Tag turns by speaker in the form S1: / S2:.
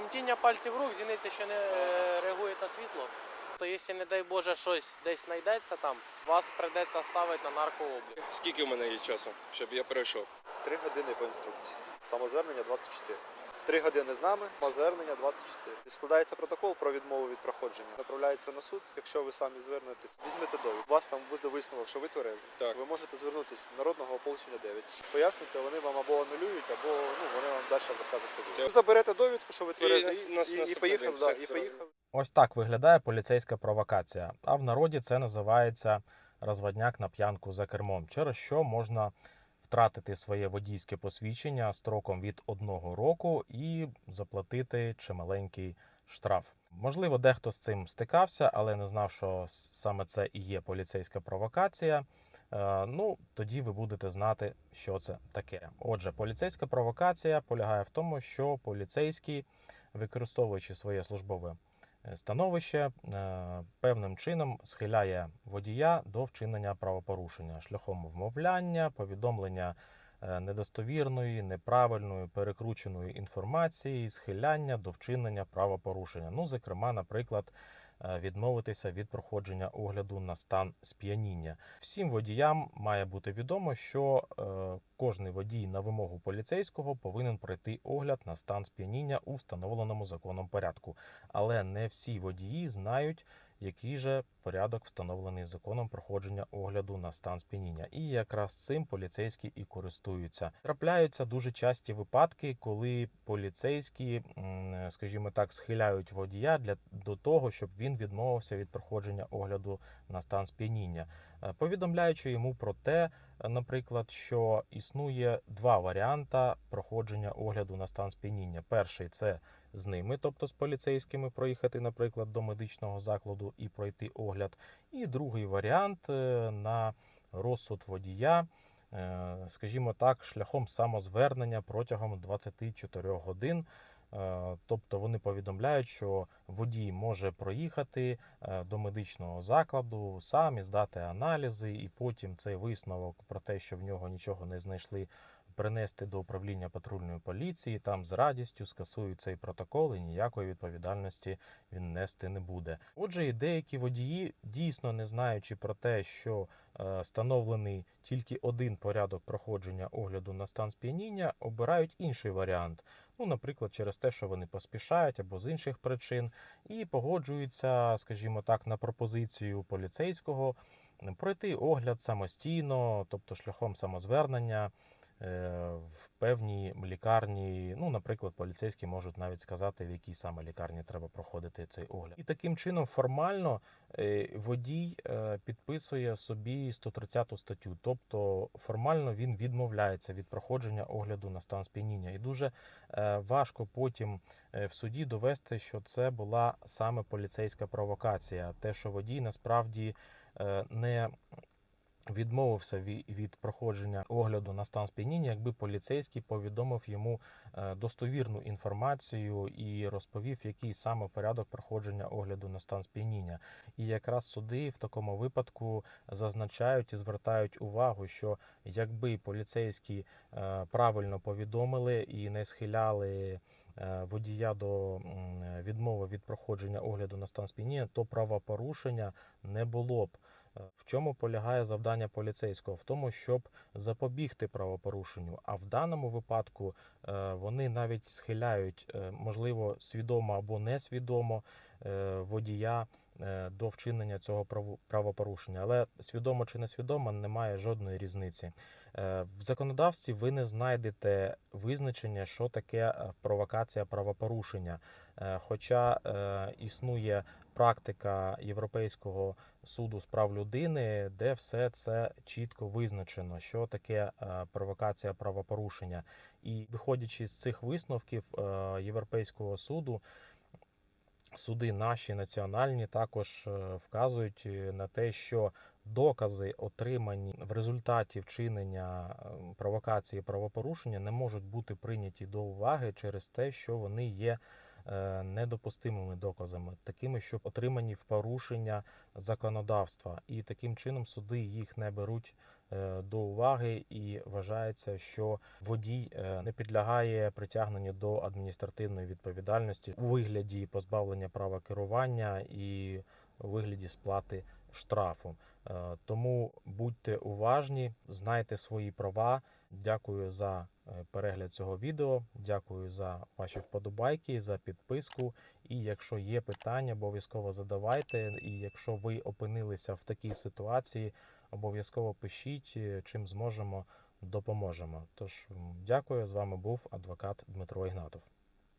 S1: Тремтіння пальців рук, зіниця ще не е, реагує на світло. То якщо, не дай Боже, щось десь знайдеться там, вас прийдеться ставити на наркооблік.
S2: Скільки в мене є часу, щоб я перейшов?
S3: Три години по інструкції. Самозвернення 24. Три години з нами, самозвернення 24. Складається протокол про відмову від проходження. Направляється на суд. Якщо ви самі звернетесь, візьмете довід. У вас там буде висновок, що ви тверезі.
S2: Так.
S3: Ви можете звернутися до народного ополчення 9. Поясните, вони вам або анулюють, або ну вони вам далі розкажуть, що буде.
S2: Це-
S3: Ви заберете довідку, що ви тверезі,
S2: І
S3: і,
S2: нас
S3: і, і поїхали. Да, і поїхали.
S4: Ось так виглядає поліцейська провокація. А в народі це називається розводняк на п'янку за кермом, через що можна втратити своє водійське посвідчення строком від одного року і заплатити чималенький штраф. Можливо, дехто з цим стикався, але не знав, що саме це і є поліцейська провокація. Е, Ну, тоді ви будете знати, що це таке. Отже, поліцейська провокація полягає в тому, що поліцейський, використовуючи своє службове становище, е, певним чином схиляє водія до вчинення правопорушення шляхом вмовляння, повідомлення е, недостовірної, неправильної, перекрученої інформації, схиляння до вчинення правопорушення. Ну, зокрема, наприклад, е, відмовитися від проходження огляду на стан сп'яніння. Всім водіям має бути відомо, що е, кожний водій на вимогу поліцейського повинен пройти огляд на стан сп'яніння у встановленому законом порядку. Але не всі водії знають, який же порядок встановлений законом проходження огляду на стан сп'яніння. І якраз цим поліцейські і користуються. Трапляються дуже часті випадки, коли поліцейські, скажімо так, схиляють водія для до того, щоб він відмовився від проходження огляду на стан сп'яніння, Е, повідомляючи йому про те, е, наприклад, що існує два варіанти проходження огляду на стан сп'яніння. Перший це з ними, тобто з поліцейськими, проїхати, наприклад, до медичного закладу і пройти огляд. І другий варіант е, на розсуд водія. е, Скажімо так, шляхом самозвернення протягом 24 годин. Е, Тобто вони повідомляють, що водій може проїхати до медичного закладу, сам і здати аналізи, і потім цей висновок про те, що в нього нічого не знайшли, принести до управління патрульної поліції. Там з радістю скасують цей протокол і ніякої відповідальності він нести не буде. Отже, і деякі водії, дійсно не знаючи про те, що е, встановлений тільки один порядок проходження огляду на стан сп'яніння, обирають інший варіант. Ну, наприклад, через те, що вони поспішають або з інших причин, і погоджуються, скажімо так, на пропозицію поліцейського пройти огляд самостійно, тобто шляхом самозвернення в певній лікарні. Ну, наприклад, поліцейські можуть навіть сказати, в якій саме лікарні треба проходити цей огляд. І таким чином формально е, водій е, підписує собі 130 статтю, тобто формально він відмовляється від проходження огляду на стан сп'яніння. І дуже е, важко потім е, в суді довести, що це була саме поліцейська провокація, те, що водій насправді е, не відмовився від проходження огляду на стан сп'яніння, якби поліцейський повідомив йому е, достовірну інформацію і розповів, який саме порядок проходження огляду на стан сп'яніння. І якраз суди в такому випадку зазначають і звертають увагу, що якби поліцейські е, правильно повідомили і не схиляли е, водія до відмови від проходження огляду на стан сп'яніння, то правопорушення не було б. Е, В чому полягає завдання поліцейського? В тому, щоб запобігти правопорушенню. А в даному випадку е, вони навіть схиляють, е, можливо, свідомо або несвідомо водія до вчинення цього право- правопорушення. Але свідомо чи несвідомо немає жодної різниці. В законодавстві ви не знайдете визначення, що таке провокація правопорушення. Хоча існує практика Європейського суду з прав людини, де все це чітко визначено, що таке е, провокація правопорушення. І виходячи з цих висновків е, Європейського суду, суди наші національні також е, вказують на те, що докази, отримані в результаті вчинення провокації правопорушення, не можуть бути прийняті до уваги через те, що вони є недопустимими доказами, такими, що отримані в порушення законодавства, і таким чином суди їх не беруть е, до уваги і вважається, що водій е, не підлягає притягненню до адміністративної відповідальності у вигляді позбавлення права керування і у вигляді сплати штрафу. Е, Тому будьте уважні, знайте свої права. Дякую за е, перегляд цього відео. Дякую за ваші вподобайки, за підписку. І якщо є питання, обов'язково задавайте. І якщо ви опинилися в такій ситуації, обов'язково пишіть, е, чим зможемо, допоможемо. Тож дякую. З вами був адвокат Дмитро Ігнатов.